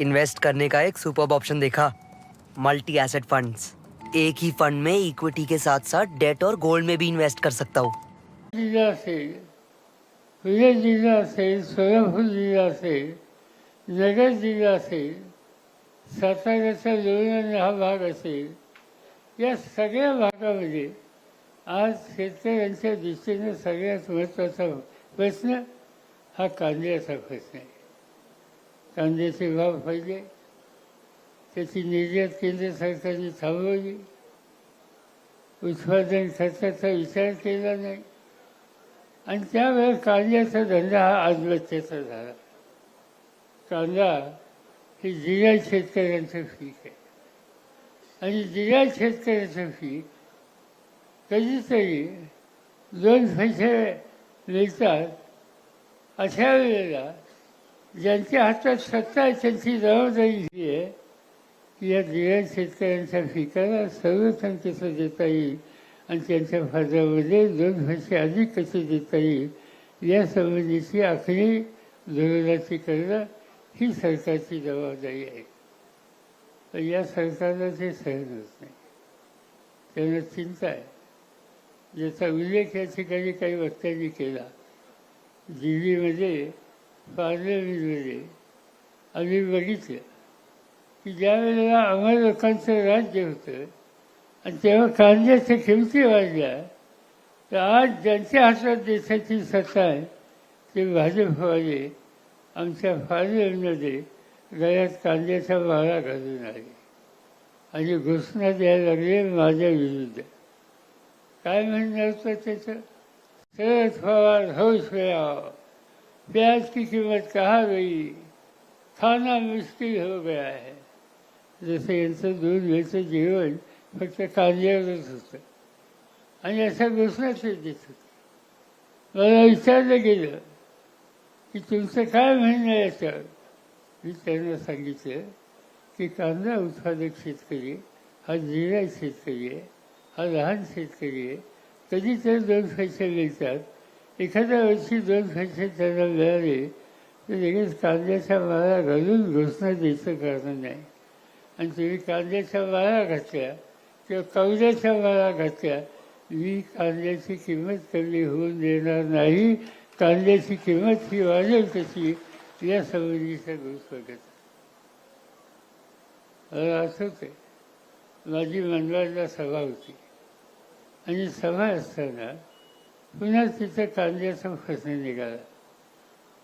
Invest करने का एक सुपर ऑप्शन देखा। Multi asset funds. एक ही फंड में इक्विटी के साथ साथ डेट और गोल्ड में भी इन्वेस्ट कर सकता हूँ। जिल्हा असेल साताऱ्याचा लोणावळा हा भाग या सगळ्या भागामध्ये आज शेतकऱ्यांच्या दृष्टीने सगळ्यात प्रश्न हा कांद्याचा प्रश्न आहे कांद्याचे भाव पाहिजे. त्याची निर्यात केंद्र सरकारने थांबवली. उत्पादन खर्चाचा विचार केला नाही. आणि त्यावेळेस कांद्याचा धंदा हा आत्महत्येचा झाला. कांदा हे जिरायत शेतकऱ्यांचं पीक आहे. आणि जिरायत शेतकऱ्याचं पीक कधीतरी दोन पैसे मिळतात अशा वेळेला ज्यांच्या हातात सत्ता आहे त्यांची जबाबदारी ही आहे की या जिरायत शेतकऱ्यांच्या पिकाला संरक्षण कसं देता येईल आणि त्यांच्या फायद्यामध्ये दोन पैसे अधिक कसे देता येईल या संबंधीची आखणी धोरणाची करणं ही सरकारची जबाबदारी आहे. पण या सरकारला ते सहन होत नाही. त्यांना चिंता आहे. ज्याचा उल्लेख या ठिकाणी काही वक्त्यांनी केला. दिल्लीमध्ये पार्लमेंटमध्ये आम्ही बघितलं. की ज्या वेळेला आम्हा लोकांचं राज्य होतं आणि तेव्हा कांद्याच्या किमती वाढल्या तर आज ज्यांच्या हातात देशाची सत्ता आहे ते भाजपवाले आमच्या पार्लमेंटमध्ये गळ्यात कांद्याचा वारा घालून आले. आणि घोषणा द्यायला लागले माझ्या विरुद्ध. काय म्हणणार होतं त्याचं? शरद पवार हौस मिळावा. प्याज की कीमत कहाँ गई? खाना मुश्किल हो गया है। जसं यांचं दूध घ्यायचं जेवण फक्त कांद्यावरच होतं आणि अशा घोषणा ते देत होते मला विचारलं गेलं की तुमचं काय म्हणणं आहे याच्यावर मी त्यांना सांगितलं की कांदा उत्पादक शेतकरी हा जिरा शेतकरी आहे हा लहान शेतकरी आहे कधी तर दोन पैसे मिळतात एखाद्या वर्षी दोन पैसे त्याला मिळाले तर लगेच कांद्याच्या माळा घालून घोषणा द्यायचं कारण नाही. आणि तुम्ही कांद्याच्या माळा घातल्या किंवा कवड्याच्या माळा घातल्या मी कांद्याची किंमत कमी होऊन देणार नाही कांद्याची किंमत ही वाढेल तशी या संबंधीचा गोष्ट बघत मला आठवते माझी मनमाडला सभा होती. आणि सभा असताना पुन्हा तिथं कांद्याचा प्रश्न निघाला.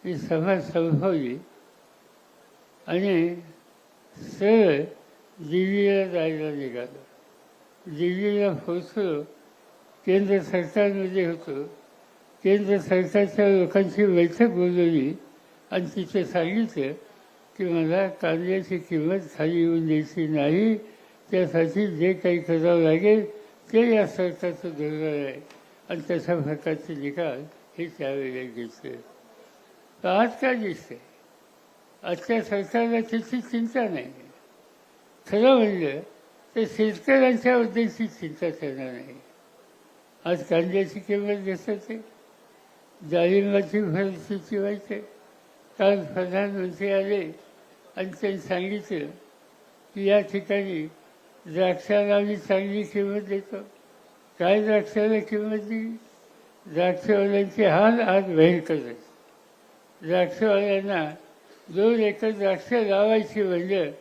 मी सभा संपवली आणि सरळ दिल्लीला जायला निघालो. दिल्लीला पोचलो केंद्र सरकारमध्ये होतो. केंद्र सरकारच्या लोकांची बैठक बोलवली आणि तिथे सांगितलं की मला कांद्याची किंमत खाली येऊन द्यायची नाही. त्यासाठी जे काही करावं लागेल ते या सरकारचं धोरण आहे. आणि तशा प्रकारचे निकाल हे त्यावेळेला दिसले. तर आज काय दिसते? आजच्या सरकारला त्याची चिंता नाही. खरं म्हणजे तर शेतकऱ्यांच्या बद्दलची चिंता करणार नाही आज कांद्याची किंमत घसरते डाळिंबाची परिस्थिती व्हायचे काल प्रधानमंत्री आले आणि त्यांनी सांगितलं की या ठिकाणी द्राक्षाला आम्ही चांगली किंमत देतो. काय द्राक्षाला किंमत? दिली द्राक्षवाल्यांचे हाल आज भयंकर द्राक्षवाल्यांना दोन एकर द्राक्ष लावायची म्हणजे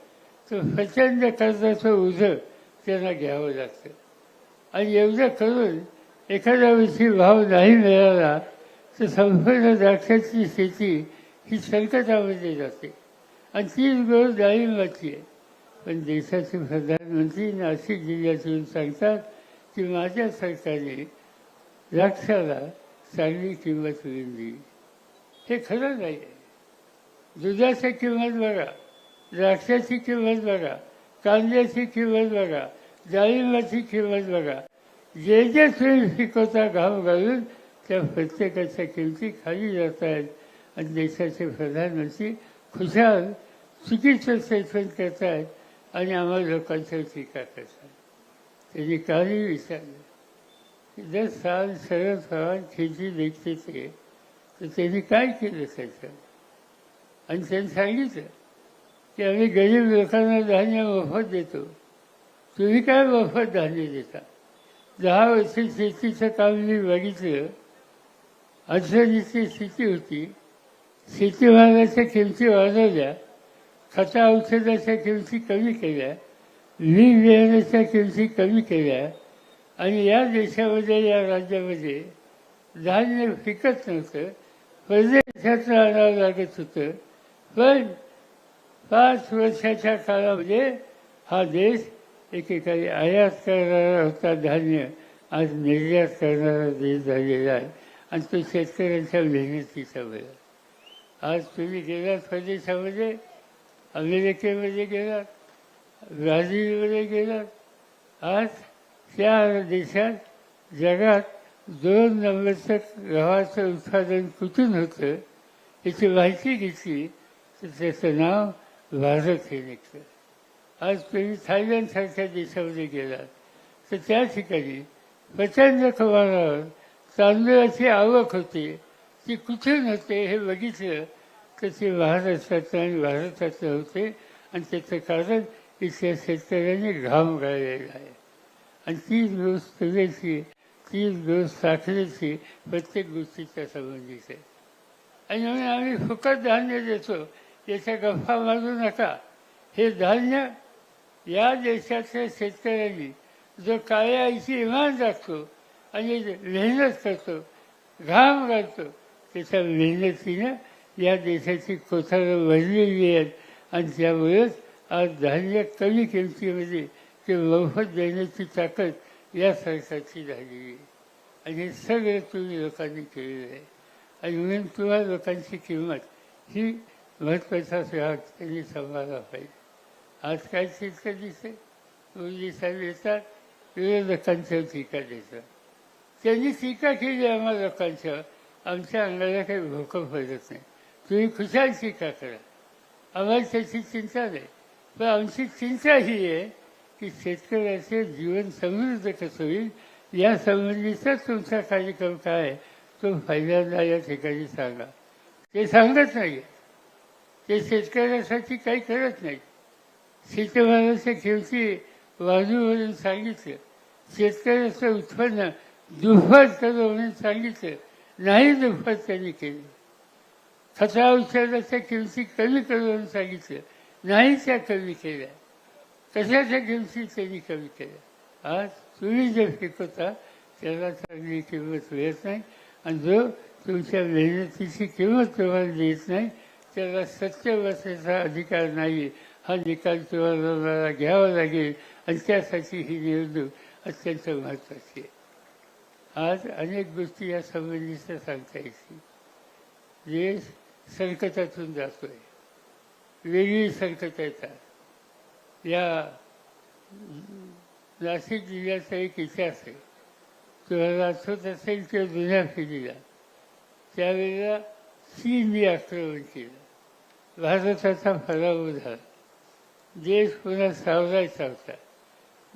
तर प्रचंड कर्जाचं ओझं त्यांना घ्यावं लागतं. आणि एवढं करून एखाद्या वर्षी भाव नाही मिळाला तर संपूर्ण द्राक्षाची शेती ही संकटामध्ये जाते. आणि तीच गोष्ट डाळिंबाची आहे. पण देशाचे प्रधानमंत्री नाशिक जिल्ह्यात येऊन सांगतात की माझ्या सरकारने द्राक्षाला चांगली किंमत दिली. हे खरं नाही. आहे दुधाची किंमत बघा द्राक्षाची किंमत बघा कांद्याची किंमत बघा डाळिंबाची किंमत बघा. जे जे तुम्ही पिकवता घाम घालून त्या प्रत्येकाच्या किमती खाली जात आहेत आणि देशाचे प्रधानमंत्री खुशाल चुकीचं स्टेटमेंट करत आहेत आणि आम्हाला लोकांच्या टीका करतात. त्यांनी काही विचारलं जर साल शरद पवार खेती देखते ते तर त्यांनी काय केलं त्याचं आणि त्यांनी सांगितलं की आम्ही गरीब लोकांना धान्य मोफत देतो. तुम्ही काय मोफत धान्य देता? दहा वर्ष शेतीचं काम मी बघितलं. अडचणीची स्थिती होती. शेतीमालाच्या किमती वाढवल्या. खता औषधाच्या किमती कमी केल्या. मी बियाण्याच्या किमती कमी केल्या आणि या देशामध्ये या राज्यामध्ये धान्य पिकत नव्हतं. परदेशातून आणावं लागत होतं. पण पाच वर्षाच्या काळामध्ये हा देश एकेकाळी आयात करणारा होता. धान्य आज निर्यात करणारा देश झालेला आहे. आणि तो शेतकऱ्यांच्या मेहनतीचा वेळ आज तुम्ही गेलात परदेशामध्ये? अमेरिकेमध्ये गेलात? ब्राझीलमध्ये गेलात आज त्या देशात जगात दोन नंबरचं गव्हाचं उत्पादन कुठून होतं याची माहिती घेतली तर त्याचं नाव भारत हे निघतं आज तुम्ही थायलंडसारख्या देशामध्ये गेलात तर त्या ठिकाणी प्रचंड प्रमाणावर तांदळाची आवक होते. ती कुठून होते हे बघितलं तर ते महाराष्ट्रातलं आणि भारतातलं होते. आणि त्याचं कारण इथल्या शेतकऱ्यांनी घाम गाळलेला आहे आणि तीच दिवस तुझ्याची तीच दिवस साखरेची प्रत्येक गोष्टीच्या संबंधित आहे आणि म्हणून आम्ही फुकट धान्य देतो याच्या गप्पा मारू नका हे धान्य या देशातल्या शेतकऱ्यांनी जो काळ्या आईची इमान दाखतो आणि मेहनत करतो घाम घालतो त्याच्या मेहनतीनं या देशाची कोथारं भरलेली आहेत आणि त्यामुळेच आज धान्य कमी किमतीमध्ये ते मोफत देण्याची ताकद या सरकारची झालेली आणि हे सगळं तुम्ही लोकांनी केलेलं आहे. आणि म्हणून तुम्हा लोकांची किंमत ही महत्त्वाचा भाग त्यांनी सांभाळला पाहिजे. आज काय चित्र दिसते मोदी साहेब येतात विरोधकांच्यावर टीका देतात. त्यांनी टीका केली आम्हा लोकांच्या आमच्या अंगाला काही भोकं पडत नाही. तुम्ही खुशाल टीका करा. आम्हाला त्याची चिंता नाही. पण आमची चिंता ही आहे की शेतकऱ्याचे जीवन समृद्ध कसं होईल या संबंधीचा तुमचा कार्यक्रम काय तो पहिल्यांदा या ठिकाणी सांगा. ते सांगत नाही. ते शेतकऱ्यासाठी काही करत नाही. शेतमालाच्या किमती वाजू म्हणून सांगितलं. शेतकऱ्याचं उत्पन्न दुप्पट करू म्हणून सांगितलं. नाही दुप्पट त्यांनी केलं. खता औषधाच्या किमती कमी करू म्हणून सांगितलं. नाही त्या कमी केल्या कशाच्या दिवशी त्यांनी कमी केल्या आज तुम्ही जे शिकवता त्याला चांगली किंमत मिळत नाही. आणि जो तुमच्या मेहनतीची किंमत तुम्हाला देत नाही त्याला सत्य बसायचा अधिकार नाही हा निकाल तुम्हाला घ्यावा लागेल. आणि त्यासाठी ही निवडणूक अत्यंत महत्त्वाची आहे. आज अनेक गोष्टी या संबंधीच्या सांगता येतील. देश संकटातून जातोय. वेगळी संकट येतात. या नाशिक जिल्ह्याचा एक इतिहास आहे. किंवा आठवत असेल किंवा जुन्या पिढीला. त्यावेळेला चीनने आक्रमण केलं. भारताचा फराव झाला. देश पुन्हा सावरायचा होता.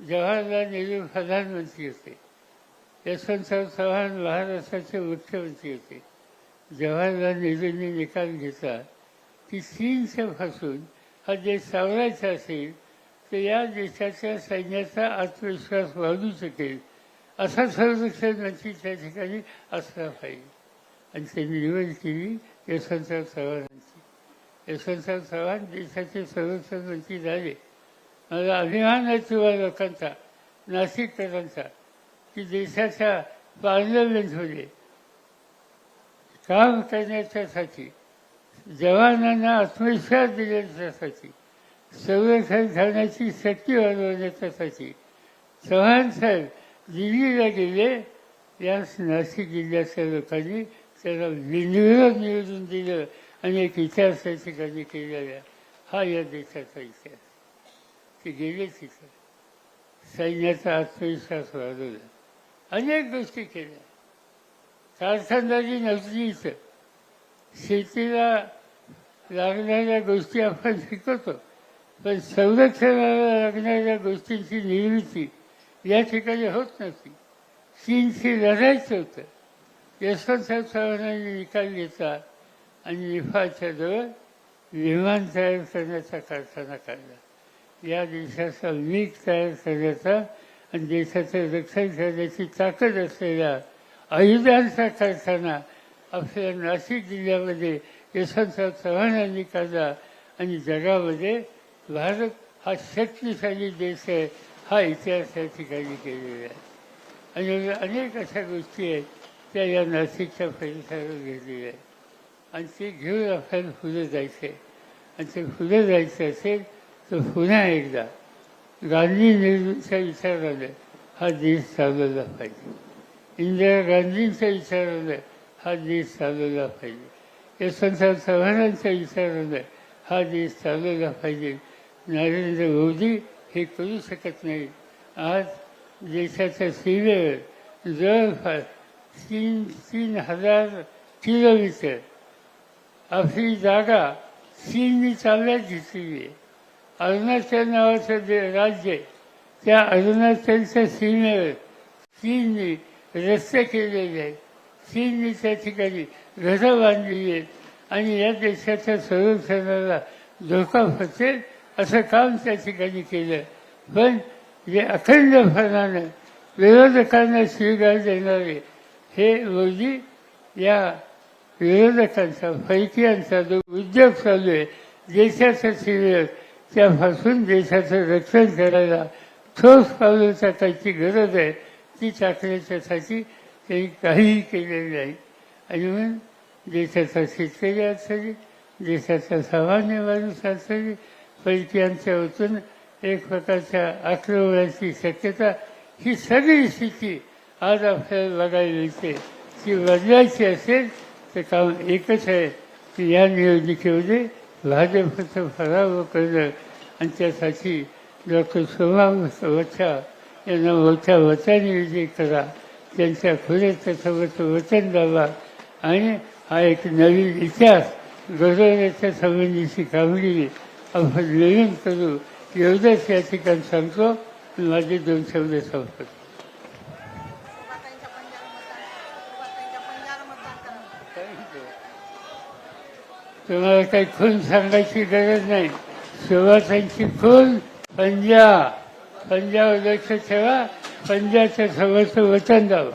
जवाहरलाल नेहरू प्रधानमंत्री होते. यशवंतराव चव्हाण महाराष्ट्राचे मुख्यमंत्री होते. जवाहरलाल नेहरूंनी निकाल घेतला. की चीनच्यापासून हा देश सावरायचा असेल तर या देशाच्या सैन्याचा आत्मविश्वास वाढू शकेल असा संरक्षण नक्की त्या ठिकाणी असला पाहिजे आणि त्यांनी निवड केली यशवंतराव चव्हाणांची. यशवंतराव चव्हाण देशाचे संरक्षण मंत्री झाले. मला अभिमान आहे तुम्हा लोकांचा नाशिककरांचा की देशाच्या पार्लमेंटमध्ये काम करण्याच्यासाठी जवानांना आत्मविश्वास देण्याच्यासाठी संरक्षण करण्याची शक्ती वाढवण्यासाठी चव्हाण साहेब दिल्लीला गेले. या नाशिक जिल्ह्याच्या लोकांनी त्याला बिनविरोध निवडून दिलं आणि एक इतिहास त्या ठिकाणी केलेला हा या देशाचा इतिहास. ते गेले तिथं. सैन्याचा आत्मविश्वास वाढवला. अनेक गोष्टी केल्या. कारखानदारी नव्हती इथं. शेतीला लागणाऱ्या गोष्टी आपण शिकवतो पण संरक्षणाला लागणाऱ्या गोष्टींची निर्मिती या ठिकाणी होत नव्हती. चीनशी लढायचं होतं. यशवंतराव चव्हाणांनी निकाल घेतला आणि निफाच्या जवळ विमान तयार करण्याचा कारखाना काढला. या देशाचा मीठ तयार करण्याचा आणि देशाचं रक्षण करण्याची ताकद असलेला आयुधांचा कारखाना आपल्या नाशिक जिल्ह्यामध्ये यशवंतराव चव्हाण यांनी काढला आणि जगामध्ये भारत हा शक्तिशाली देश आहे हा इतिहास या ठिकाणी केलेला आहे. आणि अनेक अशा गोष्टी आहेत त्या या नाशिकच्या परिसरात घेतलेल्या आहेत. आणि ते घेऊन आपल्याला पुढे जायचं आहे आणि ते पुढे जायचं असेल तर पुन्हा एकदा गांधी गांधीजींच्या विचारानं हा देश चालवला पाहिजे. इंदिरा गांधींच्या विचारानं हा देश चालवला पाहिजे. हे संसार सर्वांचा विचार हा देश चालवला पाहिजे. नरेंद्र मोदी हे करू शकत नाही. आज देशाच्या सीमेवर जवळपास तीन तीन हजार किलोमीटर आपली जागा चीनने चालण्यात घेतलेली आहे. अरुणाचल नावाचं जे राज्य आहे त्या अरुणाचलच्या सीमेवर चीनने रस्ते केलेले आहेत. चीननी त्या ठिकाणी घरं बांधलेली आहेत. आणि या देशाच्या संरक्षणाला धोका फसेल असं काम त्या ठिकाणी केलं. पण जे अखंडपणानं विरोधकांना स्वीकार देणारे हे मोदी या विरोधकांचा फैकियांचा जो उद्योग चालू आहे देशाचं सिरियस त्यापासून देशाचं रक्षण करायला ठोस पावलं टाकायची गरज आहे ती टाकण्याच्यासाठी त्यांनी काहीही केलेलं नाही. आणि म्हणून देशाचा शेतकरी असेल देशाचा सामान्य माणूस असेल पैकीयांच्या वतून एक प्रकारच्या आक्रमणाची शक्यता ही सगळी स्थिती आज आपल्याला बघायला मिळते. ती बदलायची असेल तर काम एकच आहे की या निवडणुकीमध्ये भाजपचं पराभव करणं आणि त्यासाठी डॉक्टर सोमा वच्छा यांना मोठ्या वचाने विजय करा. त्यांच्या खुले तत्वाचं वचन द्यावा. आणि हा एक नवीन इतिहास घडवण्याच्या संबंधीची कामगिरी आपण नवीन करू. एवढंच या ठिकाणी सांगतो. माझे दोन शब्द संपतो तुम्हाला काही खून सांगायची गरज नाही. सुवासांची खून पंजा. पंजावर लक्ष ठेवा. पंजाचं सगळं वचन द्यावं